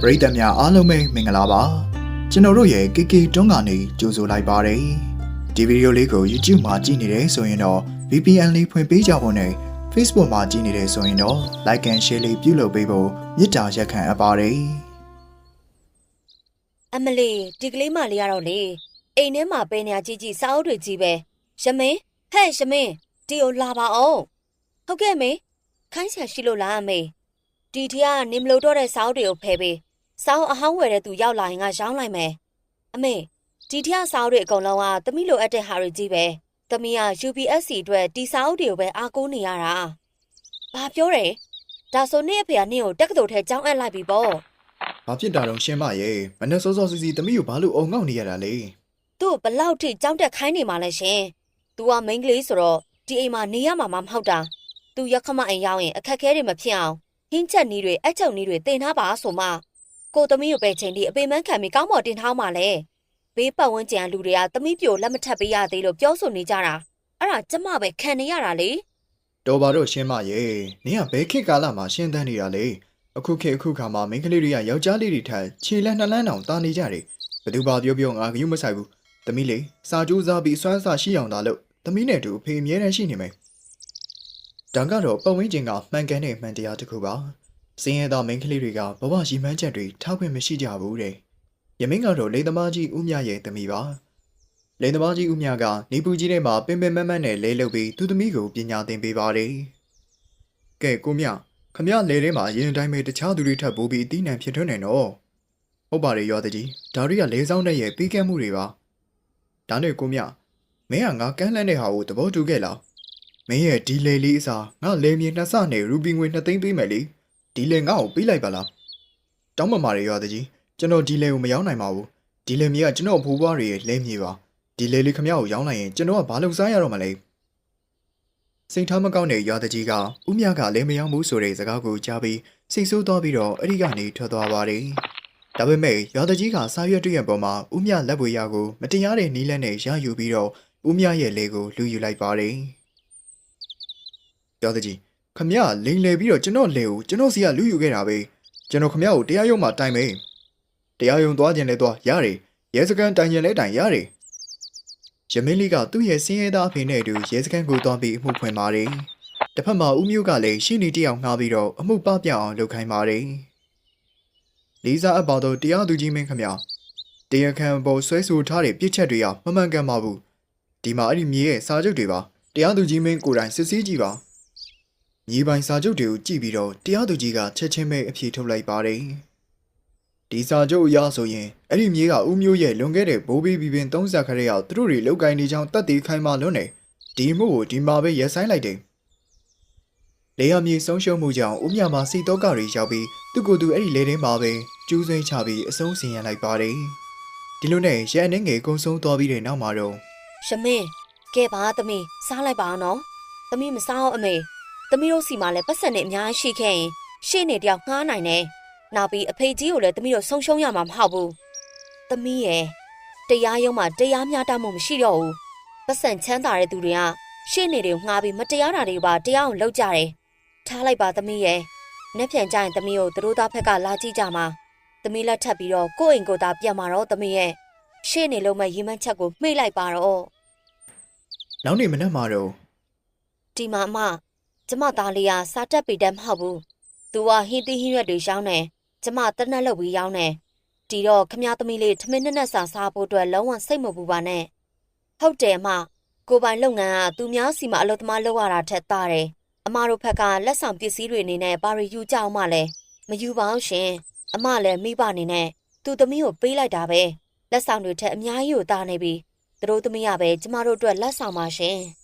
ပရိသတ်များအားလုံးပဲမင်္ဂလာပါကျွန်တော်တို့ရဲ့ KK တွန်းကနေကြိုဆိုလိုက်ပါတယ်ဒီဗီဒီယိုလေးကို YouTube မှာကြည့်နေတယ်ဆိုရင်တော့ VPN လေးဖွင့်ပေးကြဖို့နဲ့ Facebook မှာကြည့်နေတယ်ဆိုရင်တော့ Like and Share လေးပြုလုပ်ပေးဖို့မေတ္တာရက်ခံအပ်ပါတယ်အမလီဒီကလေးမလေးကတော့လေအိမ်ထဲမှာပဲနေရကြီးကြီးစာအုပ်တွေကြီးပဲရမင်းဟဲ့ရမင်းဒီကိုလာပါအောင်ဟုတ်ကဲ့မေခိုင်းဆရာရှိလို့လားအမေ ဒီထက်ကနေမလို့တော့တဲ့စာအုပ်တွေကိုဖယ်ပေးစာအုပ်အဟောင်းဝယ်တဲ့သူရောက်လာရင်ကရောင်းလိုက်မယ်အမေဒီထက်စာအုပ်တွေအကုန်လုံးကသမီးလိုအပ်တဲ့ဟာတွေကြီးပဲသမီးက UPSC အတွက်ဒီစာအုပ်တွေကိုပဲအားကိုးနေရတာဘာပြောတယ်ဒါဆိုနေ့အဖေကနင့်ကိုတက္ကသိုလ်ထဲကျောင်းအပ်လိုက်ပြီပေါ့။ဘာဖြစ်တာတော့ရှင်းမရဲ့မနဲ့စောစောစီစီသမီးကိုဘာလို့အုံငေါ့နေရတာလဲသူ့ဘလောက်ထိကြောင်းတက်ခိုင်းနေမှလဲရှင်။ तू ကမိန်းကလေးဆိုတော့ဒီအိမ်မှာနေရမှာမဟုတ်တာ။ तू ရက်ခမအိမ်ရောက်ရင်အခက်ခဲတွေမဖြစ်အောင် ဟင်းချက်နီးတွေအချုပ်နီးတွေတင်ထားပါဆိုမှကိုသမီးကိုပဲချိန်ဒီအပေမန်းခံပြီးကောင်းမော်တင်ထားမှလဲ။ဘေးပတ်ဝန်းကျင်ကလူတွေကသမီးပြိုလက်မထပ်ပေးရသေးလို့ပြောဆိုနေကြတာ။အဲ့ဒါကျမပဲခံနေရတာလေ။တော်ပါတော့ရှင်းမရဲ့နင်ကဘဲခေတ်ကာလမှာရှင်းတန်းနေတာလေ။အခုခေတ်အခုခါမှာမိန်းကလေးတွေကယောက်ျားလေးတွေထက်ခြေလက်နှလန်းတောင်တာနေကြတယ်။ဘသူပါပြောပြောငါကယူမဆိုင်ဘူး။သမီးလေးစာကြိုးစားပြီးစွမ်းစားရှိအောင်သာလို့သမီးနဲ့တူအဖေအမြဲတမ်းရှိနေမယ်။ ဒါကတော့ပတ်ဝန်းကျင်ကမှန်ကန်တဲ့မှန်တရားတစ်ခုပါ။စင်းရဲသားမိန်းကလေးတွေကဘဝရည်မှန်းချက်တွေထောက်ခွင့်မရှိကြဘူးတဲ့။ယမင်းကတော့လေသမားကြီးဦးမြရဲ့သမီးပါ။လိန်သမားကြီးဦးမြကနေပူကြီးထဲမှာပင်ပင်မတ်မတ်နဲ့လဲလုပ်ပြီးသူသမီးကိုပညာသင်ပေးပါတယ်။ကဲကိုမြခမရလေထဲမှာရင်တိုင်းပဲတခြားသူတွေထပ်ပိုးပြီးအသီးနှံဖြစ်ထွန်းနေတော့ဟုတ်ပါတယ်ရောတကြီးဒါတွေကလဲဆောင်တဲ့ရဲ့ပြီးကဲမှုတွေပါ။ဒါနဲ့ကိုမြမင်းကငါကန်းလန့်တဲ့ဟာကိုသဘောတူခဲ့လား။ မင်းရဲ့ဒီလေလေးအစားငါလေမြေနှစ်ဆနဲ့ရူဘီငွေ2သိန်းပေးမယ်လေ။ဒီလေငါ့ကိုပေးလိုက်ပါလား။တောင်းပန်ပါတယ်ရောတကြီးကျွန်တော်ဒီလေကိုမရောက်နိုင်ပါဘူး။ဒီလေမြေကကျွန်တော်ဖိုးဘွားတွေရဲ့လဲမြေပါ။ဒီလေလေးခမရကိုရောင်းလိုက်ရင်ကျွန်တော်ကဘာလုပ်စားရတော့မလဲစိတ်ထားမကောင်းတဲ့ရွာတကြီးကဦးမြကလည်းမယောင်းဘူးဆိုတဲ့စကားကိုကြားပြီးစိတ်ဆိုးသွားပြီးတော့အဲ့ဒီကနေထွက်သွားပါတယ်ဒါပေမဲ့ရွာတကြီးကစားရွက်တွေ့ရပေါ်မှာဦးမြလက်ပွေရကိုမတရားတဲ့နီးလန်းနဲ့ရယူပြီးတော့ဦးမြရဲ့လေကိုလူယူလိုက်ပါတယ် ရွာတကြီးခမရလိန်လေပြီးတော့ကျွန်တော်လေကိုကျွန်တော်စီကလူယူခဲ့တာပဲကျွန်တော်ခမရကိုတရားရုံးမှာတိုင်မယ်တရားရုံးသွားခြင်းလဲသွားရတယ်ရဲစခန်းတိုင်ခြင်းလဲတိုင်ရတယ်ရမင်းလေးကသူ့ရဲ့စင်းရဲသားအဖေနဲ့အတူရဲစခန်းကိုသွားပြီးအမှုဖွင့်ပါတယ်။တစ်ဖက်မှာဦးမျိုးကလည်းရှင်းနေတယောက်ငှားပြီးတော့အမှုပပြအောင်လုပ်ခိုင်းပါတယ်။လေးစားအပ်ပါတော့တရားသူကြီးမင်းခမ။တရားခံပေါ်ဆွဲဆိုထားတဲ့ပြစ်ချက်တွေကမမှန်ကန်ပါဘူး။ဒီမှာအဲ့ဒီမြေရဲ့စာချုပ်တွေပါတရားသူကြီးမင်းကိုယ်တိုင်စစ်ဆေးကြည့်ပါ။ မြေပိုင်စာချုပ်တွေကိုကြည့်ပြီးတော့တရားသူကြီးကချက်ချင်းပဲအဖြေထုတ်လိုက်ပါတယ်။ဒီစာချုပ်အရဆိုရင်အဲ့ဒီမြေကဦးမျိုးရဲ့လွန်ခဲ့တဲ့ဘိုးဘေးဘီပင်30ခရက်ရောက်သူတို့တွေလောက်ကင်နေကြောင်းတတ်သိခိုင်းမှလွန်းနေဒီမှုကိုဒီမှာပဲရက်ဆိုင်လိုက်တယ်လေယာမြေဆုံးရှုံးမှုကြောင့်ဦးမြမှာစီတော့ကတွေရောက်ပြီးသူ့ကိုယ်သူအဲ့ဒီလေထဲမှာပဲကျူးစိမ့်ချပြီးအဆုံးစီရင်လိုက်ပါတယ်ဒီလိုနဲ့ရဲအနေငယ်ကုံဆုံးသွားပြီးတဲ့နောက်မှာတော့။ရမင်းကဲပါသမီးစားလိုက်ပါအောင်နော်။သမီးမစားအောင်အမေ။ သမီးတို့စီမှာလည်းပတ်စံနဲ့အများကြီးရှိခဲ့ရင်ရှေ့နေတယောက်ငှားနိုင်တယ်။နောက်ပြီးအဖေကြီးကိုလည်းသမီးတို့ဆုံးရှုံးရမှာမဟုတ်ဘူး။သမီးရဲ့တရားရုံးမှာတရားမျှတမှုမရှိတော့ဘူး။ပတ်စံချမ်းသာတဲ့သူတွေကရှေ့နေတွေကိုငှားပြီးမတရားတာတွေပါတရားအောင်လုပ်ကြတယ်။ထားလိုက်ပါသမီးရဲ့။နှစ်ပြန်ကြရင်သမီးကိုသူတို့သားဖက်ကလာကြည့်ကြမှာ။သမီးလက်ထပ်ပြီးတော့ကိုယ့်အိမ်ကိုယ်သာပြန်มาတော့သမီးရဲ့ရှေ့နေလုံးမဲ့ရီမန်းချက်ကိုမှိတ်လိုက်ပါတော့။နောက်နေ့မနက်မှာတော့ဒီမှာအမ ကျမသားလေးကစားတက်ပေတတ်မဟုတ်ဘူး။ तू ကဟင်းသီးဟင်းရွက်တွေရောင်းတယ်။ကျမတနက်လုပ်ပြီးရောင်းတယ်။ဒီတော့ခမ ्या သမီးလေးထမင်းနဲ့နဲ့စာစားဖို့အတွက်လုံးဝစိတ်မပူပါနဲ့။ဟုတ်တယ်အမကိုပိုင်လုပ်ငန်းကသူများစီမှာအလုပ်သမားလုပ်ရတာထက်သားတယ်။အမတို့ဘက်ကလက်ဆောင်ပစ္စည်းတွေအနေနဲ့ဘာတွေယူကြအောင်မလဲ။မယူပါဘူးရှင်။အမလည်းမိဘအနေနဲ့သူ့သမီးကိုပေးလိုက်တာပဲ။လက်ဆောင်တွေထက်အများကြီးကိုတာနေပြီ။သူတို့သမီးကပဲကျမတို့အတွက်လက်ဆောင်ပါရှင်။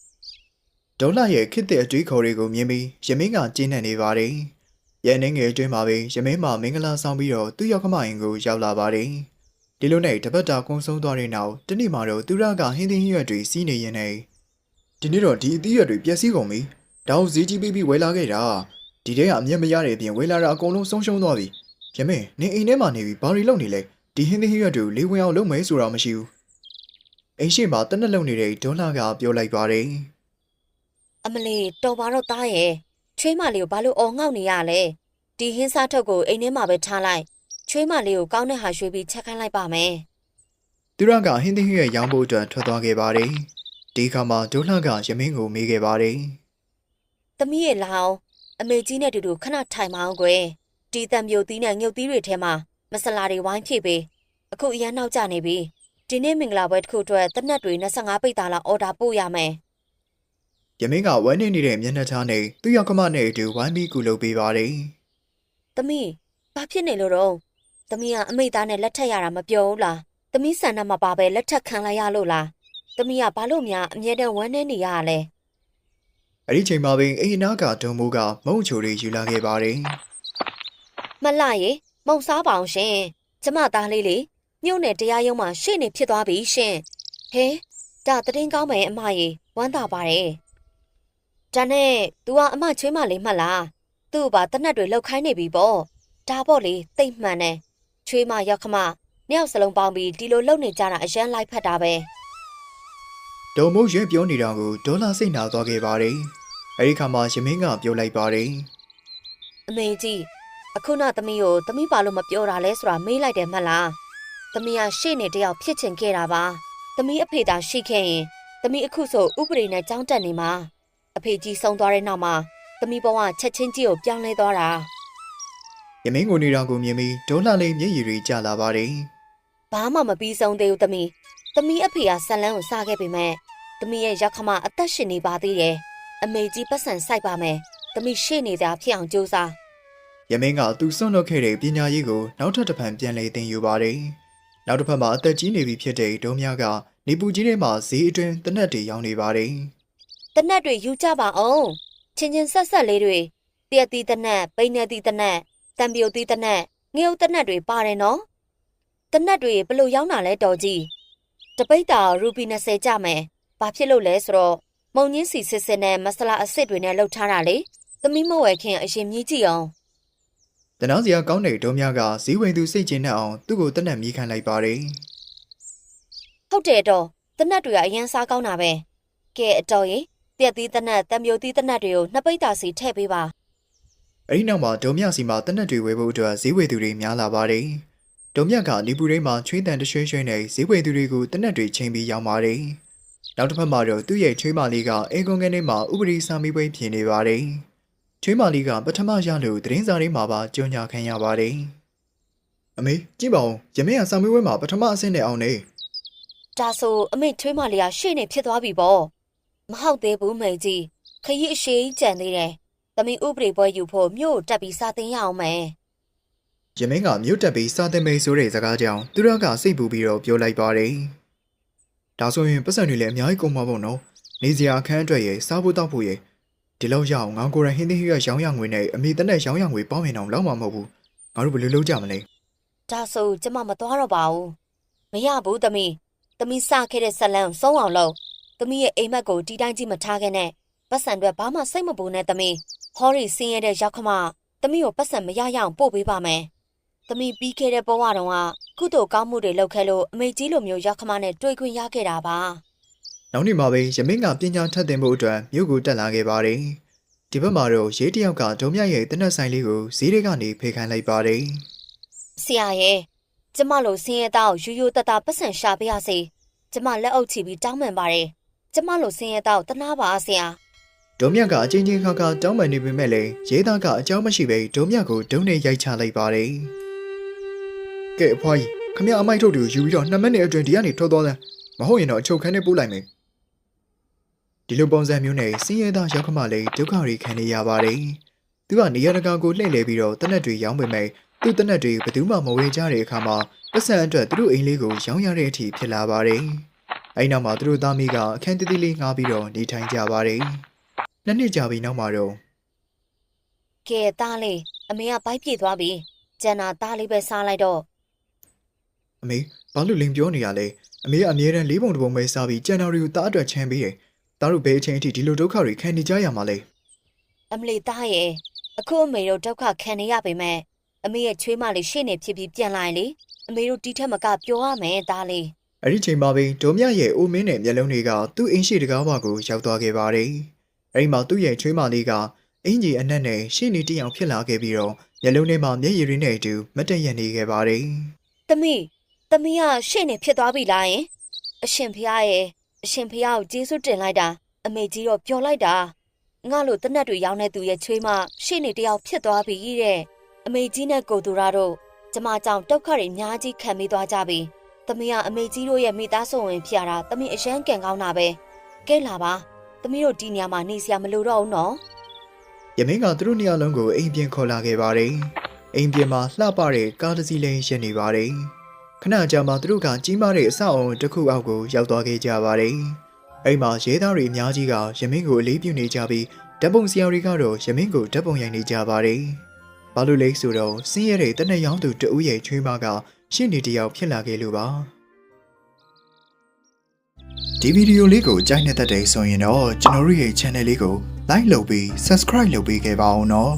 ဒေါ်လာရဲ့ခစ်တဲ့အတွေးခေါ်တွေကိုမြင်ပြီးရမင်းကကျင်းနေနေပါတယ်ရဲအနေငယ်အတွင်းမှာပဲရမင်းမှာမင်္ဂလာဆောင်ပြီးတော့သူ့ရောက်ခမရင်ကိုရောက်လာပါတယ်ဒီလိုနဲ့တပတ်တာကုန်းဆုံးသွားတဲ့နောက်တနေ့မှာတော့သူရကဟင်းသင်းဟင်းရွက်တွေစီးနေရင်နဲ့ဒီနေ့တော့ဒီအသီးရွက်တွေပျက်စီးကုန်ပြီဒါကိုဈေးကြီးပေးပြီးဝယ်လာခဲ့တာဒီထဲကအမျက်မရတဲ့အပြင်ဝယ်လာတာအကုန်လုံးဆုံးရှုံးသွားပြီရမင်းနေအိမ်ထဲမှာနေပြီးဘာတွေလုပ်နေလဲဒီဟင်းသင်းဟင်းရွက်တွေကိုလေးဝင်အောင်လုပ်မယ်ဆိုတာမရှိဘူးအိမ်ရှိမှာတနက်လုံနေတဲ့ဒေါ်လာကပြောလိုက်ပါတယ် အမလီတော်ပါတော့သားရဲ့ချွေးမလေးကိုဘာလို့အော်ငေါ့နေရလဲဒီဟင်းစားထုတ်ကိုအိမ်ထဲမှာပဲထားလိုက်ချွေးမလေးကိုကောင်းတဲ့ဟာရွှေ့ပြီးချက်ခိုင်းလိုက်ပါမယ်သူရကဟင်းသီးဟင်းရဲ့ရောင်းဖို့အတွက်ထွက်သွားခဲ့ပါတယ်ဒီအခါမှာဒေါလှကရမင်းကိုမေးခဲ့ပါတယ်။သမီးရဲ့လာအောင်အမေကြီးနဲ့တူတူခဏထိုင်မအောင်ကွယ်။ဒီတံမျိုးသီးနဲ့ငုတ်သီးတွေထဲမှာမဆလာတွေဝိုင်းဖြည့်ပေး။အခုအရန်နောက်ကျနေပြီ။ဒီနေ့မင်္ဂလာပွဲတစ်ခုအတွက်တနက်တွေ25ပိတ်တာလောက်အော်ဒါပို့ရမယ် ရမင်းကဝမ်းနေနေတဲ့မျက်နှာသားနဲ့သူ့ယောက်ကမနဲ့အတူဝိုင်းပြီးကူလုပ်ပေးပါတယ်။သမီးဘာဖြစ်နေလို့တော့။သမီးကအမိသားနဲ့လက်ထက်ရတာမပြောဘူးလား။သမီးဆန္ဒမပါပဲလက်ထက်ခံလိုက်ရလို့လား။သမီးကဘာလို့များအမြဲတမ်းဝမ်းနေနေရရလဲ။အဲ့ဒီချိန်မှာပင်အိမ်နာကဒုံမိုးကမုံချိုတွေယူလာခဲ့ပါတယ်မလှရေမုံစားပါအောင်ရှင်ကျမသားလေးလေမြို့နယ်တရားရုံးမှာရှေ့နေဖြစ်သွားပြီရှင်ဟဲဒါတရင်ကောင်းမယ်အမရေဝမ်းသာပါတယ် ဒါနဲ့ तू ကအမချွေးမလေးမှတ်လားသူ့ဘာတနက်တွေလောက်ခိုင်းနေပြီပေါ့ဒါပေါ့လေတိတ်မှန်တယ်ချွေးမရောက်ခမနှစ်ယောက်စလုံးပေါင်းပြီးဒီလိုလုပ်နေကြတာအရန်လိုက်ဖက်တာပဲဒုံမိုးရွေးပြောနေတာကိုဒေါ်လာစိတ်နာသွားခဲ့ပါတယ်အဲ့ဒီခါမှာရမင်းကပြောလိုက်ပါတယ်အမေကြီးအခုနသမီးကိုသမီးဘာလို့မပြောတာလဲဆိုတာမေးလိုက်တယ်မှတ်လားသမီးကရှေ့နေတယောက်ဖြစ်ချင်ခဲ့တာပါသမီးအဖေသာရှိခဲ့ရင်သမီးအခုဆိုဥပဒေနဲ့ကြောင်းတက်နေမှာ အဖေကြီးဆုံးသွားတဲ့နောက်မှာသမီးဘဝချက်ချင်းကြီးကိုပြောင်းလဲသွားတာရမင်းကိုနေတာကိုမြင်ပြီးဒေါ်လာလေးမျက်ရည်တွေကျလာပါတယ်ဘာမှမပြီးဆုံးသေးဘူးသမီးသမီးအဖေကဆက်လန်းကိုစားခဲ့ပေမဲ့သမီးရဲ့ရက်ခမအသက်ရှင်နေပါသေးတယ်အမေကြီးပတ်စံစိုက်ပါမယ်သမီးရှေ့နေတာဖြစ်အောင်ကြိုးစားရမင်းကသူစွန့်လွတ်ခဲ့တဲ့ပညာရေးကိုနောက်ထပ်တစ်ဖန်ပြန်လည်သင်ယူပါတယ်နောက်တစ်ဖက်မှာအသက်ကြီးနေပြီဖြစ်တဲ့ဒုံမြက နေပူကြီးထဲမှာဈေးအတွင်းတနက်တွေရောင်းနေပါတယ် တနက်တွေယူကြပါအောင်ချင်းချင်းဆက်ဆက်လေးတွေတရက်တီးတနက်ပိန်းနေတီးတနက်တံပြိုတီးတနက်ငရုတ်တနက်တွေပါတယ်နော်တနက်တွေဘယ်လို့ရောင်းတာလဲတော်ကြီးတပိတ်တာရူပီ20ကြမယ်ဘာဖြစ်လို့လဲဆိုတော့မုံညင်းစီစစ်စစ်နဲ့မဆလာအစ်စ်တွေနဲ့လှုပ်ထားတာလေသမီးမဝယ်ခင်အရင်မြည်ကြည့်အောင်တနာစရာကောင်းတဲ့ဒုံမြကဈေးဝင်သူစိတ်ကျဉ်နဲ့အောင်သူ့ကိုတနက်မြည်ခံလိုက်ပါတယ်ဟုတ်တယ်တော့တနက်တွေကအရင်စားကောင်းတာပဲကဲအတော်ရင် တရက်တီးတနက်တံပြိုတီးတနက်တွေကိုနှစ်ပိတ်တာစီထည့်ပေးပါအဲ့ဒီနောက်မှာဒုံမြစီမှာတနက်တွေဝယ်ဖို့အတွက်ဈေးဝယ်သူတွေများလာပါတယ်ဒုံမြကနေပူထဲမှာချွေးတန်တရွှဲရွှဲနဲ့ဈေးဝယ်သူတွေကိုတနက်တွေချိန်ပြီးရောင်းပါတယ်နောက်တစ်ဖက်မှာတော့သူ့ရဲ့ချွေးမလေးကအေကွန်ကနေမှာဥပဒေစာမေးပွဲပြင်နေပါတယ်ချွေးမလေးကပထမရလို့သတင်းစာလေးမှာပါကြော်ညာခံရပါတယ်အမေကြည့်ပါဦးရမင်းကစာမေးပွဲမှာပထမအဆင့်နဲ့အောင်နေဒါဆိုအမေထွေးမလေးကရှေ့နေဖြစ်သွားပြီပေါ့ မဟုတ်သေးဘူးမေကြီးခရီးအရှိကြီးကြံသေးတယ်သမီးဥပဒေပွဲယူဖို့မြို့ကိုတက်ပြီးစာသင်ရအောင်မယ်ရမင်းကမြို့တက်ပြီးစာသင်မေးဆိုတဲ့စကားကြောင့်သူရကစိတ်ပူပြီးတော့ပြောလိုက်ပါတယ်ဒါဆိုရင်ပတ်စံတွေလည်းအများကြီးကုန်မှာပေါ့နော်နေစရာအခန်းအတွက်ရယ်စားဖို့တောက်ဖို့ရယ်ဒီလောက်ရအောင်ငါကိုယ်တိုင်ဟင်းသီးဟင်းရွက်ရောင်းရငွေနဲ့အမေတနက်ရောင်းရငွေပေါင်းရင်တော့လောက်မှာမဟုတ်ဘူးငါတို့ဘယ်လိုလုပ်ကြမလဲဒါဆိုကျမမသွားတော့ပါဘူးမရဘူးသမီးသမီးစခဲ့တဲ့ဆက်လန်းဆုံးအောင်လုပ် သမီးရဲ့အိမ်မက်ကိုတီတိုင်းကြီးမထားခဲ့နဲ့ပတ်စံတွေဘာမှစိတ်မပူနဲ့သမီးဟောရီဆင်းရဲတဲ့ရောက်ခမသမီးကိုပတ်စံမရရအောင်ပို့ပေးပါမယ်သမီးပြီးခဲ့တဲ့ဘဝတုန်းကကုသိုလ်ကောင်းမှုတွေလုပ်ခဲ့လို့အမေကြီးလိုမျိုးရောက်ခမနဲ့တွေ့ခွင့်ရခဲ့တာပါနောက်နေ့မှာပဲရမင်းကပညာထက်သင်ဖို့အတွက်မြို့ကိုတက်လာခဲ့ပါတယ်ဒီဘက်မှာတော့ရေးတစ်ယောက်ကဒုံမြရဲ့တနက်ဆိုင်လေးကိုဈေးတွေကနေဖေခိုင်းလိုက်ပါတယ်ဆရာရဲ့ကျမလိုဆင်းရဲသားကိုယူယူတတပတ်စံရှာပေးရစေကျမလက်အုပ်ချပြီးတောင်းပန်ပါတယ် ကျမလိုဆင်းရဲသားကိုတနာပါဆရာဒုံမြကအချင်းချင်းခါခါတောင်းပန်နေပေမဲ့လည်းရေးသားကအကြောင်းမရှိဘဲဒုံမြကိုဒုံနဲ့ရိုက်ချလိုက်ပါတယ်ကဲအဖွားကြီးခမရအမိုက်ထုတ်တူယူပြီးတော့နှစ်မိနစ်အတွင်းဒီကနေထွက်သွားတယ်မဟုတ်ရင်တော့အချုပ်ခန်းနဲ့ပို့လိုက်မယ်ဒီလိုပုံစံမျိုးနဲ့စင်းရဲသားရောက်ခမလေးဒုက္ခတွေခံနေရပါတယ်သူကနေရာတကာကိုလှည့်လည်ပြီးတော့တနက်တွေရောင်းပေမဲ့သူ့တနက်တွေဘယ်သူမှမဝေကြတဲ့အခါမှာပတ်စံအတွက်သူတို့အိမ်လေးကိုရောင်းရတဲ့အထိဖြစ်လာပါတယ် အဲ့နောက်မှာသူတို့သားမိကအခန်းတတိလေးငှားပြီးတော့နေထိုင်ကြပါတယ်နှစ်နှစ်ကြာပြီးနောက်မှာတော့ကဲသားလေးအမေကဘိုက်ပြေသွားပြီကျန်တာသားလေးပဲစားလိုက်တော့အမေဘာလို့လင်ပြောနေရလဲအမေကအမြဲတမ်းလေးပုံတစ်ပုံပဲစားပြီးကြံတော်တွေကိုတားအတွက်ချမ်းပေးတယ်တားတို့ဘယ်အချိန်အထိဒီလိုဒုက္ခတွေခံနေကြရမှာလဲအမလီသားရဲ့အခုအမေတို့ဒုက္ခခံနေရပေမဲ့အမေရဲ့ချွေးမလေးရှေ့နေဖြစ်ပြီးပြန်လာရင်လေအမေတို့တီးထက်မကပြောရမယ်သားလေး အဲ့ဒီချိန်မှာပဲဒေါ်မြရဲ့အိုမင်းနဲ့မျက်လုံးတွေကသူ့အင်းရှိတကားဘကိုရောက်သွားခဲ့ပါတယ်အဲ့ဒီမှာသူ့ရဲ့ချွေးမလေးကအင်ကြီးအနက်နဲ့ရှေ့နေတစ်ယောက်ဖြစ်လာခဲ့ပြီးတော့မျက်လုံးထဲမှာမျက်ရည်တွေနဲ့အတူမတ်တက်ရက်နေခဲ့ပါတယ်သမီးသမီးကရှေ့နေဖြစ်သွားပြီလားယင်အရှင်ဖះရဲ့အရှင်ဖះကိုကျေးဇူးတင်လိုက်တာအမေကြီးတော့ပျော်လိုက်တာငါလိုတနတ်တွေရောင်းတဲ့သူရဲ့ချွေးမရှေ့နေတယောက်ဖြစ်သွားပြီတဲ့အမေကြီးနဲ့ကိုသူရတို့ကျမကြောင့်တောက်ခတ်တွေအများကြီးခံမိသွားကြပြီ သမီးကအမေကြီးတို့ရဲ့မိသားစုဝင်ဖြစ်ရတာသမီးအရန်ကန်ကောင်းတာပဲကဲလာပါသမီးတို့ဒီနေရာမှာနေစရာမလိုတော့ဘူးနော်။ယမင်းကသူတို့နှစ်ယောက်လုံးကိုအိမ်ပြင်ခေါ်လာခဲ့ပါတယ်။အိမ်ပြင်မှာလှပတဲ့ကားတစ်စီးလေးရပ်နေပါတယ်။ခဏကြာမှသူတို့ကကြီးမားတဲ့အဆောက်အုံတစ်ခုအောက်ကိုရောက်သွားခဲ့ကြပါတယ်။အိမ်မှာရဲသားတွေအများကြီးကယမင်းကိုအလေးပြုနေကြပြီးဓာတ်ပုံဆရာတွေကတော့ယမင်းကိုဓာတ်ပုံရိုက်နေကြပါတယ်။ဘာလို့လဲဆိုတော့စင်းရဲတဲ့တနက်ရောင်းသူတဦးရဲ့ချွေးမက ရှင့်နေတယောက်ဖြစ်လာခဲ့လို့ပါ။ဒီဗီဒီယိုလေးကိုကြိုက်နေတဲ့တဲ့ဆိုရင်တော့ကျွန်တော်တို့ရဲ့ channel လေးကို like လုပ်ပြီး subscribe လုပ်ပေးခဲ့ပါအောင်နော်